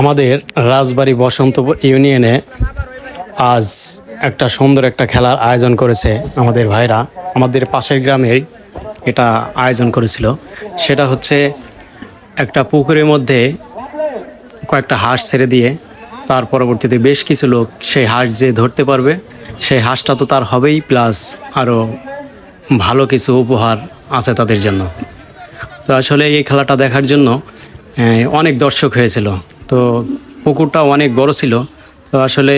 আমাদের রাজবাড়ি বসন্তপুর ইউনিয়নে আজ একটা সুন্দর একটা খেলার আয়োজন করেছে আমাদের ভাইরা। আমাদের পাশের গ্রামের এটা আয়োজন করেছিল। সেটা হচ্ছে একটা পুকুরের মধ্যে কয়েকটা হাঁস ছেড়ে দিয়ে তার পরবর্তীতে বেশ কিছু লোক সেই হাঁস যে ধরতে পারবে, সেই হাঁসটা তো তার হবেই, প্লাস আরও ভালো কিছু উপহার আছে তাদের জন্য। তো আসলে এই খেলাটা দেখার জন্য অনেক দর্শক হয়েছিল। তো পুকুরটা অনেক বড় ছিল। তো আসলে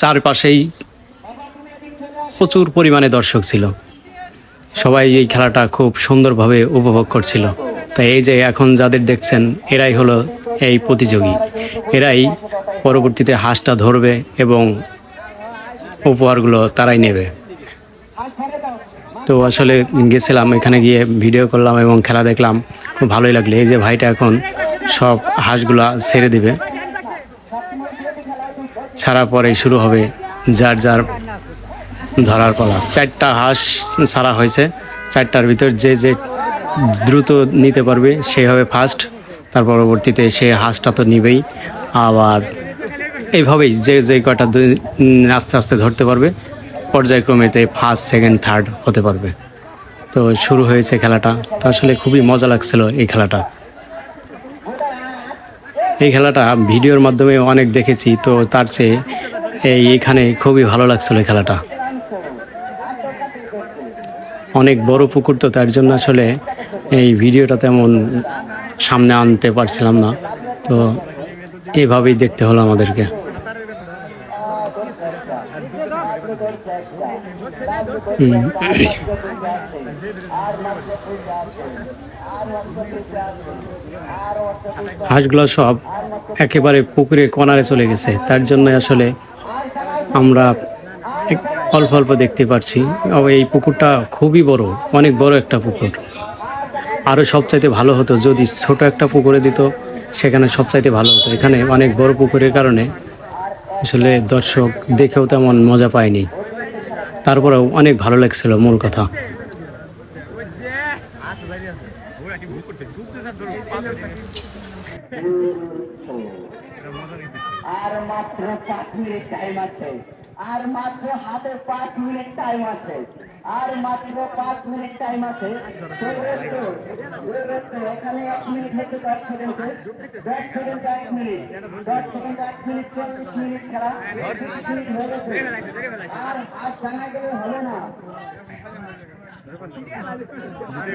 চারপাশেই প্রচুর পরিমাণে দর্শক ছিল। সবাই এই খেলাটা খুব সুন্দরভাবে উপভোগ করছিল। তাই এই যে এখন যাদের দেখছেন, এরাই হলো এই প্রতিযোগী। এরাই পরবর্তীতে হাঁসটা ধরবে এবং উপহারগুলো তারাই নেবে। তো আসলে গেছিলাম, এখানে গিয়ে ভিডিও করলাম এবং খেলা দেখলাম। খুব ভালোই লাগল। এই যে ভাইটা এখন সব হাঁসগুলা ছেড়ে দিবে। ছাড়ার পরে শুরু হবে যার যার ধরার পালা। চারটা হাঁস ছাড়া হয়েছে। চারটার ভিতর যে যে দ্রুত নিতে পারবে, সে হবে ফার্স্ট তার পরবর্তীতে সে হাঁসটা তো নিবেই। আবার এইভাবেই যে যে কটা আস্তে আস্তে ধরতে পারবে পর্যায়ক্রমেতে ফার্স্ট সেকেন্ড থার্ড হতে পারবে। তো শুরু হয়েছে খেলাটা। তো আসলে খুবই মজা লাগছিল এই খেলাটা। এই খেলাটা ভিডিওর মাধ্যমে অনেক দেখেছি, তো তার চেয়ে এই এখানে খুবই ভালো লাগছিল এই খেলাটা অনেক বড় পুকুর তো, তার জন্য আসলে এই ভিডিওটা তেমন সামনে আনতে পারছিলাম না তো এভাবেই দেখতে হলো আমাদেরকে। হাঁসগুলো সব একেবারে পুকুরে কনারে চলে গেছে। তার জন্য আসলে আমরা অল্প অল্প দেখতে পারছি। এই পুকুরটা খুবই বড়, অনেক বড় একটা পুকুর। আরও সবচাইতে ভালো হতো যদি ছোট একটা পুকুরে দিত, সেখানে সবচাইতে ভালো হতো। এখানে অনেক বড় পুকুরের কারণে আসলে দর্শক দেখেও তেমন মজা পায়নি। তারপরেও অনেক ভালো লাগছিল মূল কথা। আর মাত্র টাইম আছে। আর মাত্র হাতে পাঁচ মিনিট টাইম আছে। আর মাত্র পাঁচ মিনিট টাইম আছে। এখানে এক মিনিট হচ্ছে দশ সেকেন্ড। দশ সেকেন্ড এক মিনিট। দশ সেকেন্ড এক মিনিট চল্লিশ মিনিট খেলা। তিরিশ মিনিট হয়ে গেছে আর হাত ভাঙা গেলে হবে না। আরে